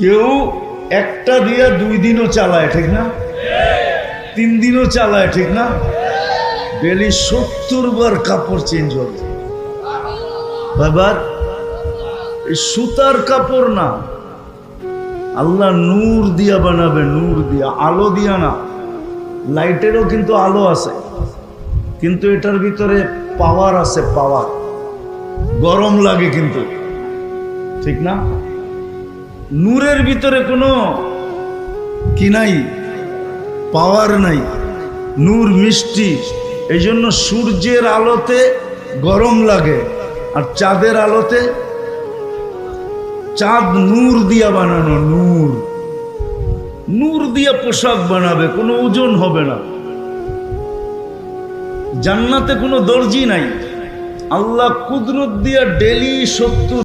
কেউ একটা দিয়া দুই দিনও চালায়, ঠিক না? তিন দিনও চালায়, ঠিক না? ডেলি সত্তর বার কাপড় চেঞ্জ হবে। বাবা, এই সুতার কাপড় না। আল্লাহ নূর দিয়া বানাবে, নূর দিয়া, আলো দিয়া না। লাইটেরও কিন্তু আলো আছে, কিন্তু এটার ভিতরে পাওয়ার আছে পাওয়ার গরম লাগে কিন্তু, ঠিক না? নূরের ভিতরে কোনো কি নাই? পাওয়ার নাই। নূর মিষ্টি। এই জন্য সূর্যের আলোতে গরম লাগে আর চাঁদের আলোতে চাঁদ নূর দিয়া বানানো নূর। নূর দিয়া পোশাক বানাবে, কোনো ওজন হবে না। জান্নাতে কোনো দর্জি নাই। আল্লাহ কুদরত দিয়া ডেলি সত্তর